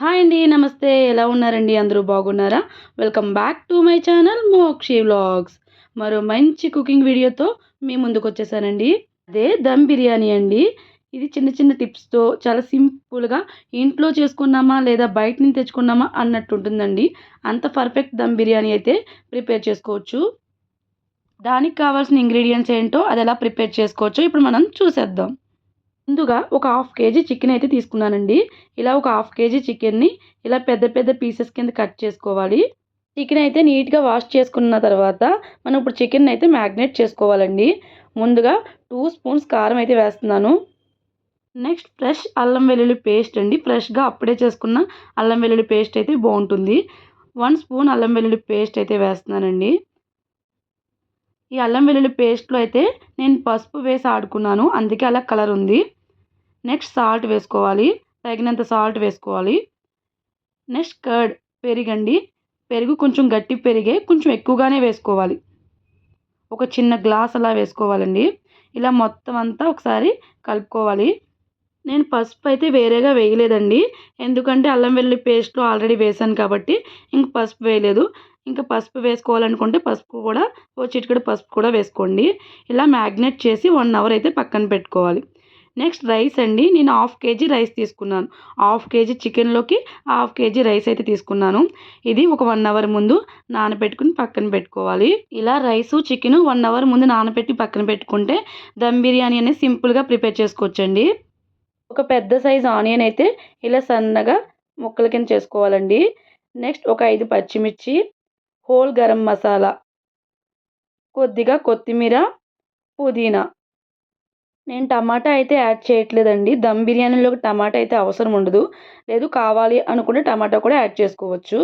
Hi అండి నమస్తే. ఎలా ఉన్నారండి? అందరూ బాగున్నారా? Welcome back to my channel Mokshi vlogs. మరో మంచి కుకింగ్ వీడియోతో మీ ముందుకు వచ్చేసానండి. అదే దమ్ బిర్యానీ అండి. ఇది చిన్న చిన్న టిప్స్తో చాలా సింపుల్గా ఇంట్లో చేసుకున్నామా లేదా బయట నుంచి తెచ్చుకున్నామా అన్నట్టు ఉంటుందండి. అంత పర్ఫెక్ట్ దమ్ బిర్యానీ అయితే ప్రిపేర్ చేసుకోవచ్చు. దానికి కావాల్సిన ఇంగ్రీడియంట్స్ ఏంటో అది ఎలా ప్రిపేర్ చేసుకోవచ్చో ఇప్పుడు మనం చూసేద్దాం. ముందుగా ఒక హాఫ్ కేజీ చికెన్ అయితే తీసుకున్నానండి. ఇలా ఒక హాఫ్ కేజీ చికెన్ని ఇలా పెద్ద పెద్ద పీసెస్ కింద కట్ చేసుకోవాలి. చికెన్ అయితే నీట్గా వాష్ చేసుకున్న తర్వాత మనం ఇప్పుడు చికెన్ అయితే మ్యాగ్నేట్ చేసుకోవాలండి. ముందుగా టూ స్పూన్స్ కారం అయితే వేస్తున్నాను. నెక్స్ట్ ఫ్రెష్ అల్లం వెల్లుల్లి పేస్ట్ అండి. ఫ్రెష్గా అప్పుడే చేసుకున్న అల్లం వెల్లుల్లి పేస్ట్ అయితే బాగుంటుంది. వన్ స్పూన్ అల్లం వెల్లుల్లి పేస్ట్ అయితే వేస్తున్నానండి. ఈ అల్లం వెల్లుల్లి పేస్ట్లో అయితే నేను పసుపు వేసి ఆడుకున్నాను. అందుకే అలా కలర్ ఉంది. నెక్స్ట్ సాల్ట్ వేసుకోవాలి. తగినంత సాల్ట్ వేసుకోవాలి. నెక్స్ట్ కర్డ్ పెరిగండి. పెరుగు కొంచెం గట్టి పెరిగే కొంచెం ఎక్కువగానే వేసుకోవాలి. ఒక చిన్న గ్లాస్ అలా వేసుకోవాలండి. ఇలా మొత్తం అంతా ఒకసారి కలుపుకోవాలి. నేను పసుపు అయితే వేరేగా వేయలేదండి. ఎందుకంటే అల్లం వెల్లుల్లి పేస్ట్లో ఆల్రెడీ వేసాను కాబట్టి ఇంక పసుపు వేయలేదు. ఇంకా పసుపు వేసుకోవాలనుకుంటే పసుపు కూడా ఓ చిటికడు పసుపు కూడా వేసుకోండి. ఇలా మ్యాగ్నేట్ చేసి వన్ అవర్ అయితే పక్కన పెట్టుకోవాలి. నెక్స్ట్ రైస్ అండి నేను హాఫ్ కేజీ రైస్ తీసుకున్నాను. హాఫ్ కేజీ చికెన్లోకి హాఫ్ కేజీ రైస్ అయితే తీసుకున్నాను. ఇది ఒక వన్ అవర్ ముందు నానబెట్టుకుని పక్కన పెట్టుకోవాలి. ఇలా రైస్ చికెన్ వన్ అవర్ ముందు నానబెట్టి పక్కన పెట్టుకుంటే దమ్ బిర్యానీ అనేది సింపుల్గా ప్రిపేర్ చేసుకోవచ్చండి. ఒక పెద్ద సైజ్ ఆనియన్ అయితే ఇలా సన్నగా ముక్కల కింద చేసుకోవాలండి. నెక్స్ట్ ఒక ఐదు పచ్చిమిర్చి హోల్ గరం మసాలా కొద్దిగా కొత్తిమీర పుదీనా నేను టమాటా అయితే యాడ్ చేయట్లేదండి. దమ్ బిర్యానీలోకి టమాటా అయితే అవసరం ఉండదు. లేదు కావాలి అనుకుంటే టమాటా కూడా యాడ్ చేసుకోవచ్చు.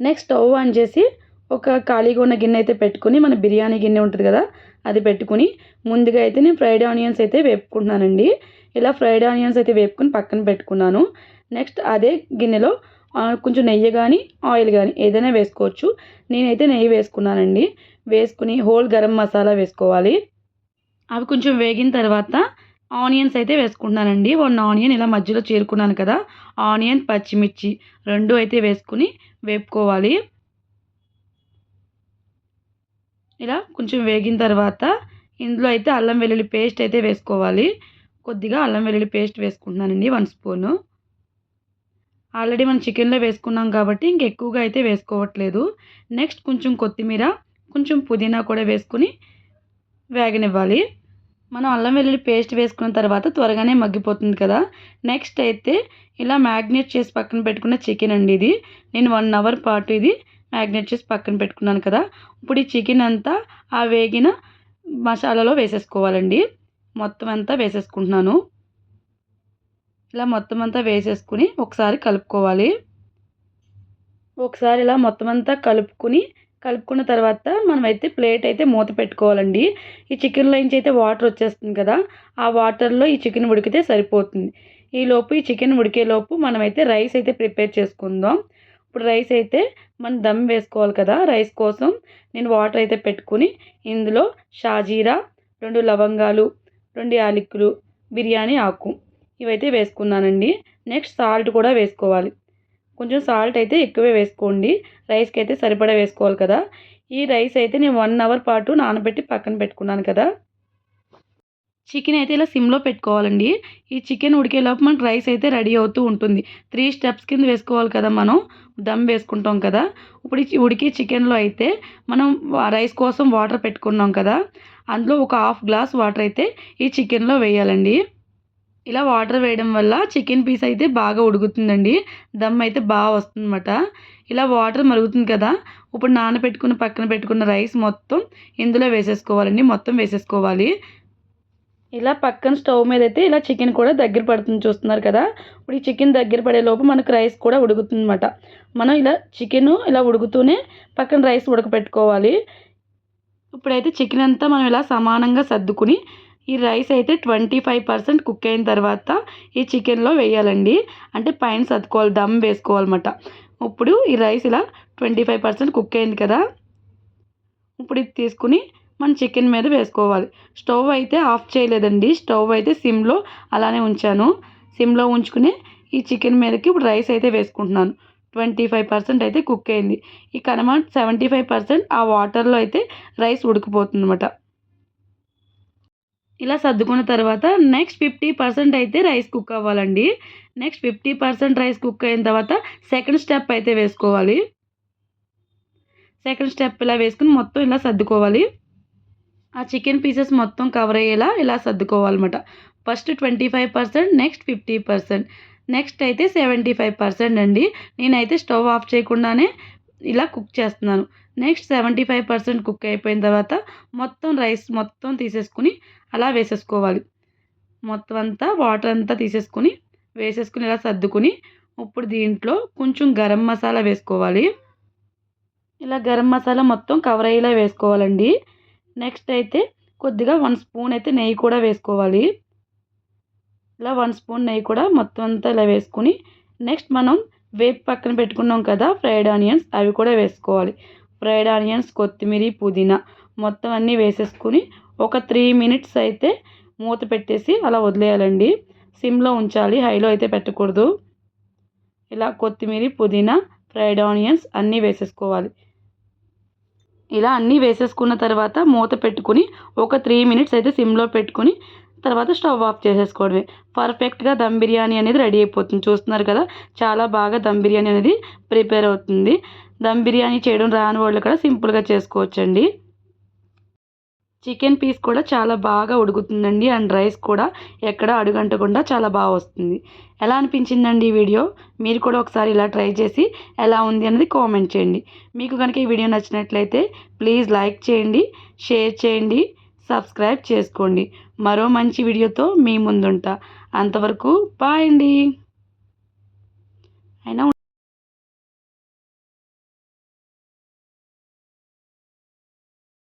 నెక్స్ట్ స్టవ్ ఆన్ చేసి ఒక ఖాళీగా ఉన్న గిన్నె అయితే పెట్టుకుని మన బిర్యానీ గిన్నె ఉంటుంది కదా అది పెట్టుకుని ముందుగా అయితే నేను ఫ్రైడ్ ఆనియన్స్ అయితే వేపుకుంటున్నానండి. ఇలా ఫ్రైడ్ ఆనియన్స్ అయితే వేపుకుని పక్కన పెట్టుకున్నాను. నెక్స్ట్ అదే గిన్నెలో కొంచెం నెయ్యి కానీ ఆయిల్ కానీ ఏదైనా వేసుకోవచ్చు. నేనైతే నెయ్యి వేసుకున్నానండి. వేసుకుని హోల్ గరం మసాలా వేసుకోవాలి. అవి కొంచెం వేగిన తర్వాత ఆనియన్స్ అయితే వేసుకుంటున్నానండి. వన్ ఆనియన్ ఇలా మధ్యలో చేరుకున్నాను కదా ఆనియన్ పచ్చిమిర్చి రెండు అయితే వేసుకుని వేపుకోవాలి. ఇలా కొంచెం వేగిన తర్వాత ఇందులో అయితే అల్లం వెల్లుల్లి పేస్ట్ అయితే వేసుకోవాలి. కొద్దిగా అల్లం వెల్లుల్లి పేస్ట్ వేసుకుంటున్నానండి వన్ స్పూను. ఆల్రెడీ మనం చికెన్లో వేసుకున్నాం కాబట్టి ఇంక ఎక్కువగా అయితే వేసుకోవట్లేదు. నెక్స్ట్ కొంచెం కొత్తిమీర కొంచెం పుదీనా కూడా వేసుకుని వేగనివ్వాలి. మనం అల్లం వెల్లుల్లి పేస్ట్ వేసుకున్న తర్వాత త్వరగానే మగ్గిపోతుంది కదా. నెక్స్ట్ అయితే ఇలా మ్యాగ్నేట్ చేసి పక్కన పెట్టుకున్న చికెన్ అండి ఇది. నేను వన్ అవర్ పాటు ఇది మ్యాగ్నేట్ చేసి పక్కన పెట్టుకున్నాను కదా. ఇప్పుడు ఈ చికెన్ అంతా ఆ వేగిన మసాలాలో వేసేసుకోవాలండి. మొత్తం అంతా వేసేసుకుంటున్నాను. ఇలా మొత్తం అంతా వేసేసుకుని ఒకసారి కలుపుకోవాలి. ఒకసారి ఇలా మొత్తం అంతా కలుపుకుని కలుపుకున్న తర్వాత మనమైతే ప్లేట్ అయితే మూత పెట్టుకోవాలండి. ఈ చికెన్లో నుంచి అయితే వాటర్ వచ్చేస్తుంది కదా ఆ వాటర్లో ఈ చికెన్ ఉడికితే సరిపోతుంది. ఈ లోపు ఈ చికెన్ ఉడికేలోపు మనమైతే రైస్ అయితే ప్రిపేర్ చేసుకుందాం. ఇప్పుడు రైస్ అయితే మనం దమ్ వేసుకోవాలి కదా రైస్ కోసం నేను వాటర్ అయితే పెట్టుకుని ఇందులో షాజీరా రెండు లవంగాలు రెండు యాలకులు బిర్యానీ ఆకు. ఇవైతే వేసుకున్నానండి. నెక్స్ట్ సాల్ట్ కూడా వేసుకోవాలి. కొంచెం సాల్ట్ అయితే ఎక్కువే వేసుకోండి. రైస్కి అయితే సరిపడా వేసుకోవాలి కదా. ఈ రైస్ అయితే నేను వన్ అవర్ పాటు నానబెట్టి పక్కన పెట్టుకున్నాను కదా. చికెన్ అయితే ఇలా సిమ్లో పెట్టుకోవాలండి. ఈ చికెన్ ఉడికేలోపు మనకు రైస్ అయితే రెడీ అవుతూ ఉంటుంది. త్రీ స్టెప్స్ కింద వేసుకోవాలి కదా మనం. దమ్ వేసుకుంటాం కదా. ఇప్పుడు ఉడికే చికెన్లో అయితే మనం రైస్ కోసం వాటర్ పెట్టుకున్నాం కదా. అందులో ఒక హాఫ్ గ్లాస్ వాటర్ అయితే ఈ చికెన్లో వేయాలండి. ఇలా వాటర్ వేయడం వల్ల చికెన్ పీస్ అయితే బాగా ఉడుకుతుందండి. దమ్ అయితే బాగా వస్తుందన్నమాట. ఇలా వాటర్ మరుగుతుంది కదా ఇప్పుడు నానబెట్టుకున్న పక్కన పెట్టుకున్న రైస్ మొత్తం ఇందులో వేసేసుకోవాలండి. మొత్తం వేసేసుకోవాలి. ఇలా పక్కన స్టవ్ మీద అయితే ఇలా చికెన్ కూడా దగ్గర పడుతుంది చూస్తున్నారు కదా. ఇప్పుడు ఈ చికెన్ దగ్గర పడే లోపు మనకు రైస్ కూడా ఉడుకుతుందన్నమాట. మనం ఇలా చికెన్ ఇలా ఉడుకుతూనే పక్కన రైస్ ఉడకపెట్టుకోవాలి. ఇప్పుడైతే చికెన్ అంతా మనం ఇలా సమానంగా సర్దుకుని ఈ రైస్ అయితే ట్వంటీ ఫైవ్ పర్సెంట్ కుక్ అయిన తర్వాత ఈ చికెన్లో వేయాలండి. అంటే పైన సర్దుకోవాలి దమ్ వేసుకోవాలన్నమాట. ఇప్పుడు ఈ రైస్ ఇలా ట్వంటీ ఫైవ్ పర్సెంట్ కుక్ అయింది కదా. ఇప్పుడు ఇది తీసుకుని మన చికెన్ మీద వేసుకోవాలి. స్టవ్ అయితే ఆఫ్ చేయలేదండి. స్టవ్ అయితే సిమ్లో అలానే ఉంచాను. సిమ్లో ఉంచుకుని ఈ చికెన్ మీదకి ఇప్పుడు రైస్ అయితే వేసుకుంటున్నాను. ట్వంటీ ఫైవ్ పర్సెంట్ అయితే కుక్ అయింది. ఈ కనమ సెవెంటీ ఫైవ్ పర్సెంట్ ఆ వాటర్లో అయితే రైస్ ఉడికిపోతుంది అనమాట ఇలా సర్దుకున్న తర్వాత నెక్స్ట్ ఫిఫ్టీ పర్సెంట్ అయితే రైస్ కుక్ అవ్వాలండి. Next fifty percent rice cook అయిన తర్వాత సెకండ్ స్టెప్ అయితే వేసుకోవాలి. సెకండ్ స్టెప్ ఇలా వేసుకుని మొత్తం ఇలా సర్దుకోవాలి. ఆ చికెన్ పీసెస్ మొత్తం కవర్ అయ్యేలా ఇలా సర్దుకోవాలన్నమాట. First twenty five percent next fifty percent next అయితే సెవెంటీ ఫైవ్ పర్సెంట్ అండి. నేనైతే స్టవ్ ఆఫ్ చేయకుండానే ఇలా కుక్ చేస్తున్నాను. Next seventy five percent cook అయిపోయిన తర్వాత మొత్తం రైస్ మొత్తం తీసేసుకుని అలా వేసేసుకోవాలి. మొత్తం అంతా వాటర్ అంతా తీసేసుకుని వేసేసుకుని ఇలా సర్దుకుని ఇప్పుడు దీంట్లో కొంచెం గరం మసాలా వేసుకోవాలి. ఇలా గరం మసాలా మొత్తం కవర్ అయ్యేలా వేసుకోవాలండి. నెక్స్ట్ అయితే కొద్దిగా వన్ స్పూన్ అయితే నెయ్యి కూడా వేసుకోవాలి. ఇలా వన్ స్పూన్ నెయ్యి కూడా మొత్తం అంతా ఇలా వేసుకుని నెక్స్ట్ మనం వేపు పక్కన పెట్టుకున్నాం కదా ఫ్రైడ్ ఆనియన్స్ అవి కూడా వేసుకోవాలి. ఫ్రైడ్ ఆనియన్స్ కొత్తిమీర పుదీనా మొత్తం అన్నీ వేసేసుకుని ఒక త్రీ మినిట్స్ అయితే మూత పెట్టేసి అలా వదిలేయాలండి. సిమ్లో ఉంచాలి హైలో అయితే పెట్టకూడదు. ఇలా కొత్తిమీర పుదీనా ఫ్రైడ్ ఆనియన్స్ అన్నీ వేసేసుకోవాలి. ఇలా అన్నీ వేసేసుకున్న తర్వాత మూత పెట్టుకుని ఒక త్రీ మినిట్స్ అయితే సిమ్లో పెట్టుకుని తర్వాత స్టవ్ ఆఫ్ చేసేసుకోవడమే. పర్ఫెక్ట్గా దమ్ బిర్యానీ అనేది రెడీ అయిపోతుంది. చూస్తున్నారు కదా చాలా బాగా దమ్ బిర్యానీ అనేది ప్రిపేర్ అవుతుంది. దమ్ బిర్యానీ చేయడం రాని వాళ్ళు కూడా సింపుల్గా చేసుకోవచ్చండి. చికెన్ పీస్ కూడా చాలా బాగా ఉడుకుతుందండి అండ్ రైస్ కూడా ఎక్కడ అడుగంటకుండా చాలా బాగా వస్తుంది. ఎలా అనిపించిందండి ఈ వీడియో? మీరు కూడా ఒకసారి ఇలా ట్రై చేసి ఎలా ఉంది అనేది కామెంట్ చేయండి. మీకు కనుక ఈ వీడియో నచ్చినట్లయితే ప్లీజ్ లైక్ చేయండి షేర్ చేయండి సబ్స్క్రైబ్ చేసుకోండి. మరో మంచి వీడియోతో మీ ముందుంటా. అంతవరకు బాయ్ అండి. అయినా